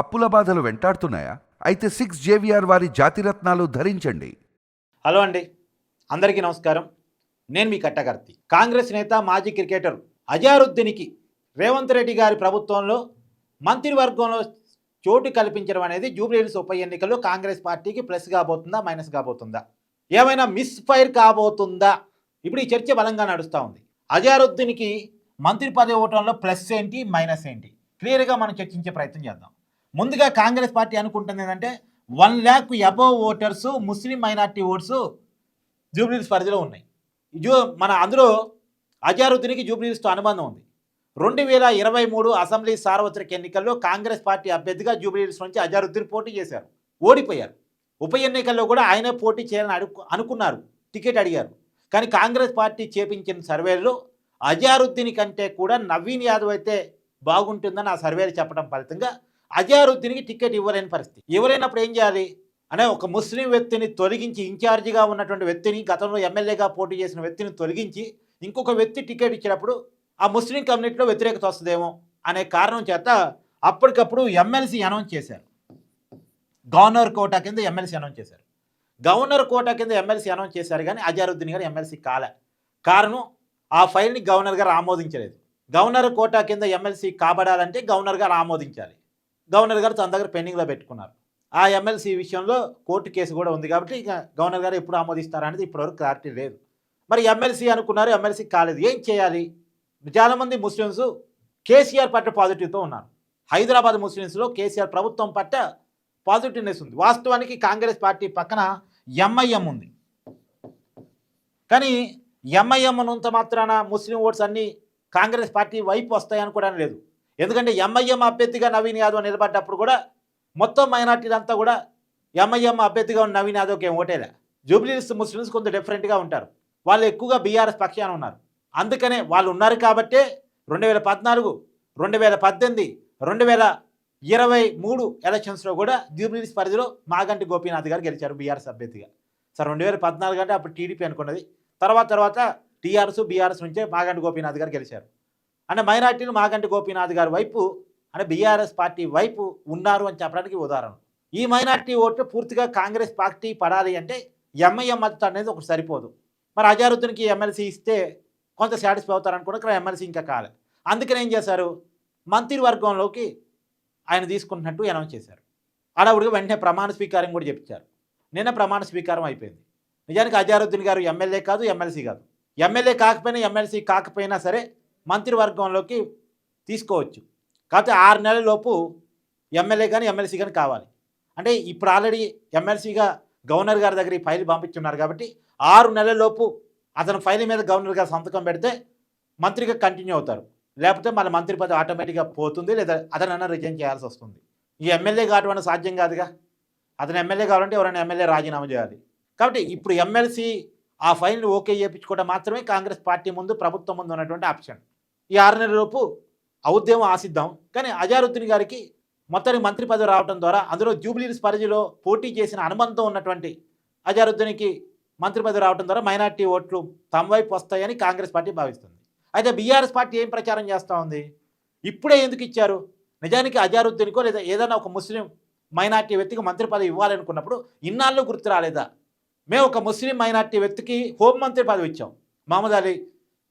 అప్పుల బాధలు వెంటాడుతున్నాయా? అయితే సిక్స్ జేవిఆర్ వారి జాతిరత్నాలు ధరించండి. హలో అండి. అందరికీ నమస్కారం. నేను మీ కట్టకర్తి కాంగ్రెస్ నేత మాజీ క్రికెటర్ అజారుద్దీన్కి రేవంత్ రెడ్డి గారి ప్రభుత్వంలో మంత్రివర్గంలో చోటు కల్పించడం అనేది జూబ్లీహిల్స్ ఉప ఎన్నికల్లో కాంగ్రెస్ పార్టీకి ప్లస్ కాబోతుందా మైనస్ కాబోతుందా? ఏమైనా మిస్ ఫైర్ కాబోతుందా? ఇప్పుడు ఈ చర్చ బలంగా నడుస్తూ ఉంది. అజారుద్దీన్కి మంత్రి పదవి ఇవ్వటంలో ప్లస్ ఏంటి మైనస్ ఏంటి? క్లియర్గా మనం చర్చించే ప్రయత్నం చేద్దాం. ముందుగా కాంగ్రెస్ పార్టీ అనుకుంటుంది ఏంటంటే one lakh above voters Muslim minority votes జూబ్లీస్ పరిధిలో ఉన్నాయి. జూ మన అందులో అజారుద్దీన్కి జూబ్లీస్తో అనుబంధం ఉంది. రెండు వేల ఇరవై మూడు అసెంబ్లీ సార్వత్రిక ఎన్నికల్లో కాంగ్రెస్ పార్టీ అభ్యర్థిగా జూబ్లీస్ నుంచి అజారుద్దీన్ పోటీ చేశారు. ఓడిపోయారు. ఉప ఎన్నికల్లో కూడా ఆయనే పోటీ చేయాలని అడుగు అనుకున్నారు. టికెట్ అడిగారు. కానీ కాంగ్రెస్ పార్టీ చేపించిన సర్వేలో అజారుద్దీన్ కంటే కూడా నవీన్ యాదవ్ అయితే బాగుంటుందని ఆ సర్వేలు చెప్పడం ఫలితంగా అజారుద్దీన్కి టికెట్ ఇవ్వలేని పరిస్థితి. ఇవ్వలేనప్పుడు ఏం చేయాలి? అనే ఒక ముస్లిం వ్యక్తిని తొలగించి ఇన్ఛార్జిగా ఉన్నటువంటి వ్యక్తిని గతంలో ఎమ్మెల్యేగా పోటీ చేసిన వ్యక్తిని తొలగించి ఇంకొక వ్యక్తి టికెట్ ఇచ్చినప్పుడు ఆ ముస్లిం కమ్యూనిటీలో వ్యతిరేకత వస్తుందేమో అనే కారణం చేత అప్పటికప్పుడు ఎమ్మెల్సీ అనౌన్స్ చేశారు. గవర్నర్ కోటా కింద ఎమ్మెల్సీ అనౌన్స్ చేశారు. గవర్నర్ కోటా కింద ఎమ్మెల్సీ అనౌన్స్ చేశారు కానీ అజారుద్దీన్ గారు ఎమ్మెల్సీ కాలే. కారణం ఆ ఫైల్ని గవర్నర్ గారు ఆమోదించలేదు. గవర్నర్ కోటా కింద ఎమ్మెల్సీ కాబడాలంటే గవర్నర్ గారు ఆమోదించాలి. గవర్నర్ గారు తన దగ్గర పెండింగ్లో పెట్టుకున్నారు. ఆ ఎమ్మెల్సీ విషయంలో కోర్టు కేసు కూడా ఉంది కాబట్టి ఇక గవర్నర్ గారు ఎప్పుడు ఆమోదిస్తారా అనేది ఇప్పటివరకు క్లారిటీ లేదు. మరి ఎమ్మెల్సీ అనుకున్నారు ఎమ్మెల్సీ కాలేదు. ఏం చేయాలి? చాలామంది ముస్లిమ్స్ కేసీఆర్ పట్ల పాజిటివ్తో ఉన్నారు. హైదరాబాద్ ముస్లిమ్స్లో కేసీఆర్ ప్రభుత్వం పట్ల పాజిటివ్నెస్ ఉంది. వాస్తవానికి కాంగ్రెస్ పార్టీ పక్కన ఎంఐఎం ఉంది. కానీ ఎంఐఎం ఉన్నంత మాత్రాన ముస్లిం ఓట్స్ అన్నీ కాంగ్రెస్ పార్టీ వైపు వస్తాయని కూడా లేదు. ఎందుకంటే ఎంఐఎం అభ్యర్థిగా నవీన్ యాదవ్ నిలబడ్డప్పుడు కూడా మొత్తం మైనార్టీలంతా కూడా ఎంఐఎం అభ్యర్థిగా ఉన్న నవీన్ యాదవ్కి ఏం ఓటేలే జూబ్లీస్ ముస్లిమ్స్ కొంత డిఫరెంట్గా ఉంటారు. వాళ్ళు ఎక్కువగా బీఆర్ఎస్ పక్షాన ఉన్నారు. అందుకనే వాళ్ళు ఉన్నారు కాబట్టే రెండు వేల పద్నాలుగు రెండు వేల పద్దెనిమిది రెండు వేల ఇరవై మూడు ఎలక్షన్స్లో కూడా జూబ్లీస్ పరిధిలో మాగంటి గోపీనాథ్ గారు గెలిచారు బీఆర్ఎస్ అభ్యర్థిగా. సార్ రెండు వేల పద్నాలుగు అంటే అప్పుడు టీడీపీ అనుకున్నది. తర్వాత తర్వాత టీఆర్ఎస్ బీఆర్ఎస్ నుంచే మాగంటి గోపీనాథ్ గారు గెలిచారు. అంటే మైనార్టీలు మాగంటి గోపీనాథ్ గారి వైపు అంటే బీఆర్ఎస్ పార్టీ వైపు ఉన్నారు అని చెప్పడానికి ఉదాహరణ. ఈ మైనార్టీ ఓట్లు పూర్తిగా కాంగ్రెస్ పార్టీ పడాలి అంటే ఎంఐఎం మద్దతు అనేది ఒకటి సరిపోదు. మరి అజారుద్దీన్కి ఎమ్మెల్సీ ఇస్తే కొంత సాటిస్ఫై అవుతారనుకుంటే ఇక్కడ ఎమ్మెల్సీ ఇంకా కాలే. అందుకని ఏం చేశారు? మంత్రివర్గంలోకి ఆయన తీసుకుంటున్నట్టు అనౌన్స్ చేశారు. అడవుడిగా వెంటనే ప్రమాణ స్వీకారం కూడా చెప్పించారు. నిన్న ప్రమాణ స్వీకారం అయిపోయింది. నిజానికి అజారుద్దీన్ గారు ఎమ్మెల్యే కాదు ఎమ్మెల్సీ కాదు. ఎమ్మెల్యే కాకపోయినా ఎమ్మెల్సీ కాకపోయినా సరే మంత్రివర్గంలోకి తీసుకోవచ్చు. కాకపోతే ఆరు నెలల లోపు ఎమ్మెల్యే కానీ ఎమ్మెల్సీ కానీ కావాలి. అంటే ఇప్పుడు ఆల్రెడీ ఎమ్మెల్సీగా గవర్నర్ గారి దగ్గర ఈ ఫైల్ పంపించున్నారు కాబట్టి ఆరు నెలల లోపు అతని ఫైల్ మీద గవర్నర్ గారు సంతకం పెడితే మంత్రిగా కంటిన్యూ అవుతారు. లేకపోతే మన మంత్రి పదవి ఆటోమేటిక్గా పోతుంది లేదా అతనన్నా రిజైన్ చేయాల్సి వస్తుంది. ఈ ఎమ్మెల్యే కావడం సాధ్యం కాదుగా? అతను ఎమ్మెల్యే కావాలంటే ఎవరైనా ఎమ్మెల్యే రాజీనామా చేయాలి. కాబట్టి ఇప్పుడు ఎమ్మెల్సీ ఆ ఫైల్ని ఓకే చేయించుకోవడం మాత్రమే కాంగ్రెస్ పార్టీ ముందు ప్రభుత్వం ముందు ఉన్నటువంటి ఆప్షన్. ఈ ఆరు నెలల లోపు ఆశిద్దాం. కానీ అజారుద్దీన్ గారికి మొత్తానికి మంత్రి పదవి రావడం ద్వారా అందులో జూబ్లీస్ పరిధిలో పోటీ చేసిన అనుబంధం ఉన్నటువంటి అజారుద్దీన్కి మంత్రి పదవి రావడం ద్వారా మైనార్టీ ఓట్లు తమ వైపు వస్తాయని కాంగ్రెస్ పార్టీ భావిస్తుంది. అయితే బీఆర్ఎస్ పార్టీ ఏం ప్రచారం చేస్తూ ఉంది? ఇప్పుడే ఎందుకు ఇచ్చారు? నిజానికి అజారుద్దీన్కో లేదా ఏదైనా ఒక ముస్లిం మైనార్టీ వ్యక్తికి మంత్రి పదవి ఇవ్వాలనుకున్నప్పుడు ఇన్నాళ్ళు గుర్తు రాలేదా? మేము ఒక ముస్లిం మైనార్టీ వ్యక్తికి హోంమంత్రి పదవి ఇచ్చాం. మహమ్మద్ అలీ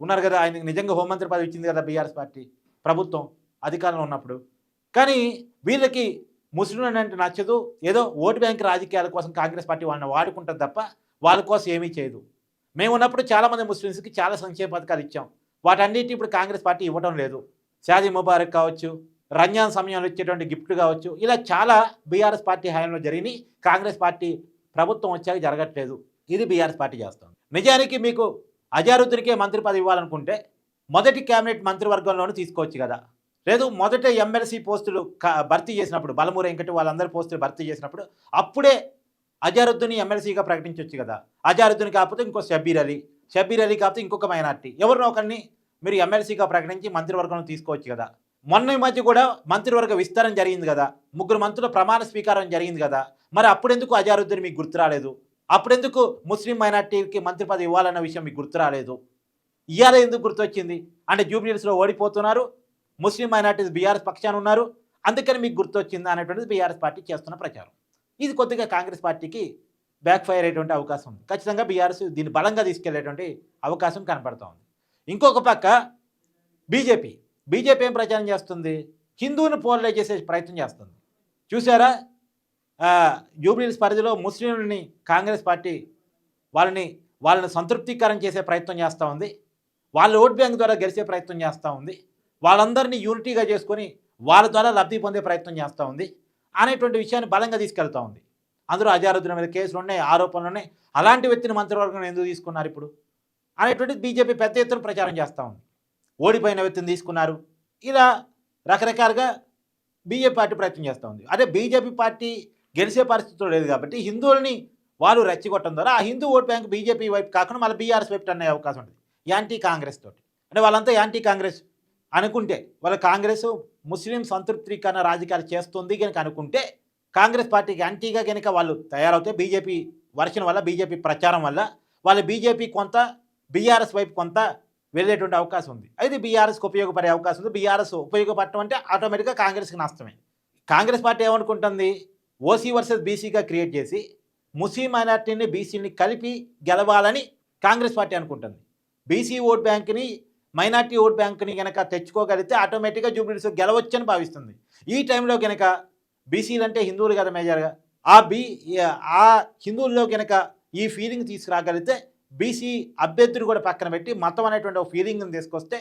ఉన్నారు కదా ఆయనకి నిజంగా హోంమంత్రి పదవి ఇచ్చింది కదా బీఆర్ఎస్ పార్టీ ప్రభుత్వం అధికారంలో ఉన్నప్పుడు. కానీ వీళ్ళకి ముస్లింలు అంటే నచ్చదు ఏదో ఓటు బ్యాంక్ రాజకీయాల కోసం కాంగ్రెస్ పార్టీ వాళ్ళని వాడుకుంటుంది తప్ప వాళ్ళ కోసం ఏమీ చేయదు. మేము ఉన్నప్పుడు చాలామంది ముస్లిమ్స్కి చాలా సంక్షేమ పథకాలు ఇచ్చాం. వాటన్నిటి ఇప్పుడు కాంగ్రెస్ పార్టీ ఇవ్వడం లేదు. షాదీ ముబారక్ కావచ్చు రంజాన్ సమయంలో ఇచ్చేటువంటి గిఫ్ట్ కావచ్చు ఇలా చాలా బీఆర్ఎస్ పార్టీ హయాంలో జరిగినాయి. కాంగ్రెస్ పార్టీ ప్రభుత్వం వచ్చాక జరగట్లేదు. ఇది బీఆర్ఎస్ పార్టీ చేస్తుంది. నిజానికి మీకు అజారుద్దీన్కే మంత్రి పదవి ఇవ్వాలనుకుంటే మొదటి కేబినెట్ మంత్రివర్గంలోనూ తీసుకోవచ్చు కదా. లేదు మొదట ఎమ్మెల్సీ పోస్టులు భర్తీ చేసినప్పుడు బలమూరి ఇంకటి వాళ్ళందరి పోస్టులు భర్తీ చేసినప్పుడు అప్పుడే అజారుద్దీన్ ఎమ్మెల్సీగా ప్రకటించవచ్చు కదా. అజారుద్దీన్ కాకపోతే ఇంకో షబీర్ అలీ షబీర్ అలీ కాకపోతే ఇంకొక మైనార్టీ. ఎవరినో ఒకరిని మీరు ఎమ్మెల్సీగా ప్రకటించి మంత్రివర్గంలో తీసుకోవచ్చు కదా. మొన్న ఈ మధ్య కూడా మంత్రివర్గ విస్తరణ జరిగింది కదా. ముగ్గురు మంత్రుల ప్రమాణ స్వీకారం జరిగింది కదా. మరి అప్పుడెందుకు అజారుద్దీన్ మీకు గుర్తు రాలేదు? అప్పుడెందుకు ముస్లిం మైనార్టీకి మంత్రి పదవి ఇవ్వాలన్న విషయం మీకు గుర్తు రాలేదు? ఇవాళ ఎందుకు గుర్తొచ్చింది? అంటే జూబ్లీస్లో ఓడిపోతున్నారు ముస్లిం మైనార్టీస్ బీఆర్ఎస్ పక్షాన ఉన్నారు అందుకని మీకు గుర్తొచ్చిందా అనేటువంటిది బీఆర్ఎస్ పార్టీ చేస్తున్న ప్రచారం. ఇది కొద్దిగా కాంగ్రెస్ పార్టీకి బ్యాక్ ఫైర్ అయ్యేటువంటి అవకాశం ఉంది. ఖచ్చితంగా బీఆర్ఎస్ దీన్ని బలంగా తీసుకెళ్ళేటువంటి అవకాశం కనపడుతూ ఉంది. ఇంకొక పక్క బీజేపీ. బీజేపీ ఏం ప్రచారం చేస్తుంది? హిందువుని పోలరైజ్ చేసే ప్రయత్నం చేస్తుంది. చూసారా జూబ్లీహిల్స్ పరిధిలో ముస్లింలని కాంగ్రెస్ పార్టీ వాళ్ళని వాళ్ళని సంతృప్తికరం చేసే ప్రయత్నం చేస్తూ ఉంది. వాళ్ళ ఓట్ బ్యాంక్ ద్వారా గెలిచే ప్రయత్నం చేస్తూ ఉంది. వాళ్ళందరినీ యూనిటీగా చేసుకొని వాళ్ళ ద్వారా లబ్ధి పొందే ప్రయత్నం చేస్తూ ఉంది. అనేటువంటి విషయాన్ని బలంగా తీసుకెళ్తూ ఉంది. అందులో అజారుద్దీన్ మీద కేసులు ఉన్నాయి ఆరోపణలు ఉన్నాయి. అలాంటి వ్యక్తిని మంత్రివర్గం ఎందుకు తీసుకున్నారు ఇప్పుడు? అనేటువంటిది బీజేపీ పెద్ద ఎత్తున ప్రచారం చేస్తూ ఉంది. ఓడిపోయిన వ్యక్తిని తీసుకున్నారు. ఇలా రకరకాలుగా బీజేపీ పార్టీ ప్రయత్నం చేస్తూ ఉంది. అదే బీజేపీ పార్టీ గెలిచే పరిస్థితులు లేదు కాబట్టి హిందువుల్ని వాళ్ళు రెచ్చగొట్టడం ద్వారా ఆ హిందూ ఓట్ బ్యాంక్ బీజేపీ వైపు కాకుండా మళ్ళీ బీఆర్ఎస్ వైపు అనే అవకాశం ఉంటుంది. యాంటీ కాంగ్రెస్ తోటి. అంటే వాళ్ళంతా యాంటీ కాంగ్రెస్ అనుకుంటే వాళ్ళ కాంగ్రెస్ ముస్లిం సంతృప్తికరణ రాజకీయాలు చేస్తుంది కనుక అనుకుంటే కాంగ్రెస్ పార్టీకి యాంటీగా కనుక వాళ్ళు తయారవుతే బీజేపీ వర్షన్ వల్ల బీజేపీ ప్రచారం వల్ల వాళ్ళ బీజేపీ కొంత బీఆర్ఎస్ వైపు కొంత వెళ్ళేటువంటి అవకాశం ఉంది. అయితే బీఆర్ఎస్కి ఉపయోగపడే అవకాశం ఉంది. బీఆర్ఎస్ ఉపయోగపడటం అంటే ఆటోమేటిక్గా కాంగ్రెస్కి నష్టమే. కాంగ్రెస్ పార్టీ ఏమనుకుంటుంది? ఓసీ వర్సెస్ బీసీగా క్రియేట్ చేసి ముస్లిం మైనార్టీని బీసీని కలిపి గెలవాలని కాంగ్రెస్ పార్టీ అనుకుంటుంది. బీసీ ఓట్ బ్యాంక్ని మైనార్టీ ఓట్ బ్యాంక్ని కనుక తెచ్చుకోగలిగితే ఆటోమేటిక్గా జూబ్లీస్ గెలవచ్చని భావిస్తుంది. ఈ టైంలో కనుక బీసీలు అంటే హిందువులు కదా మేజర్గా ఆ బీ ఆ హిందువుల్లో కనుక ఈ ఫీలింగ్ తీసుకురాగలిగితే బీసీ అభ్యర్థులు కూడా పక్కన పెట్టి మతం అనేటువంటి ఒక ఫీలింగ్ని తీసుకొస్తే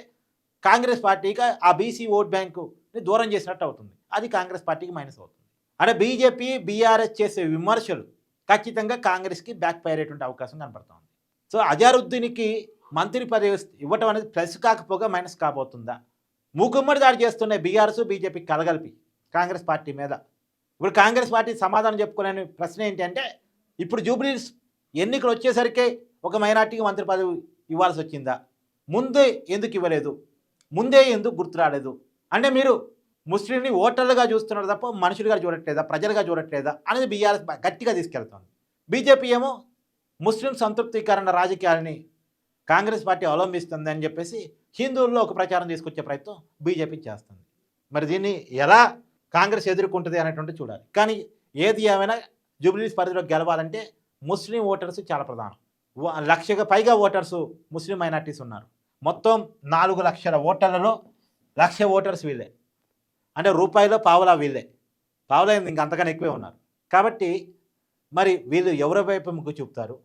కాంగ్రెస్ పార్టీకి ఆ బీసీ ఓట్ బ్యాంకుని దూరం చేసినట్టు అవుతుంది. అది కాంగ్రెస్ పార్టీకి మైనస్ అవుతుంది. అంటే బీజేపీ బీఆర్ఎస్ చేసే విమర్శలు ఖచ్చితంగా కాంగ్రెస్కి బ్యాక్ ఫైర్ అవకాశం కనపడుతుంది సో అజారుద్దీన్కి మంత్రి పదవి ఇవ్వటం అనేది ప్లస్ కాకపోగా మైనస్ కాబోతుందా? మూకుమ్మడి దాడి చేస్తున్న బీఆర్ఎస్ బీజేపీ కలగలిపి కాంగ్రెస్ పార్టీ మీద. ఇప్పుడు కాంగ్రెస్ పార్టీ సమాధానం చెప్పుకునే ప్రశ్న ఏంటంటే ఇప్పుడు జూబ్లీస్ ఎన్నికలు వచ్చేసరికి ఒక మైనార్టీకి మంత్రి పదవి ఇవ్వాల్సి వచ్చిందా? ముందే ఎందుకు ఇవ్వలేదు? ముందే ఎందుకు గుర్తు రాలేదు? అంటే మీరు ముస్లింని ఓటర్లుగా చూస్తున్నారు తప్ప మనుషులుగా చూడట్లేదా? ప్రజలుగా చూడట్లేదా? అనేది బీఆర్ఎస్ గట్టిగా తీసుకెళ్తుంది. బీజేపీ ఏమో ముస్లిం సంతృప్తికరణ రాజకీయాలని కాంగ్రెస్ పార్టీ అవలంబిస్తుంది అని చెప్పేసి హిందువుల్లో ఒక ప్రచారం తీసుకొచ్చే ప్రయత్నం బీజేపీ చేస్తుంది. మరి దీన్ని ఎలా కాంగ్రెస్ ఎదుర్కొంటుంది అనేటువంటి చూడాలి. కానీ ఏది ఏమైనా జూబ్లీస్ పరిధిలో గెలవాలంటే ముస్లిం ఓటర్స్ చాలా ప్రధానం. లక్షగా పైగా ఓటర్స్ ముస్లిం మైనార్టీస్ ఉన్నారు. మొత్తం నాలుగు లక్షల ఓటర్లలో లక్ష ఓటర్స్ వీళ్ళే. అంటే రూపాయిలో పావలా వీళ్ళే. పావలా ఇంక అంతకన్నా ఎక్కువే ఉన్నారు. కాబట్టి మరి వీళ్ళు ఎవరి వైపు ముగ్గు చూపుతారు?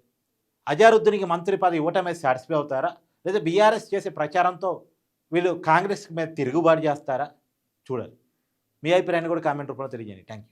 అజారుద్దీన్కి మంత్రి పదవి ఇవ్వటం మీద సాటిస్ఫై అవుతారా? లేదా బీఆర్ఎస్ చేసే ప్రచారంతో వీళ్ళు కాంగ్రెస్ మీద తిరుగుబాటు చేస్తారా? చూడాలి. మీ అభిప్రాయాన్ని కూడా కామెంట్ రూపంలో తెలియజేయండి. Thank you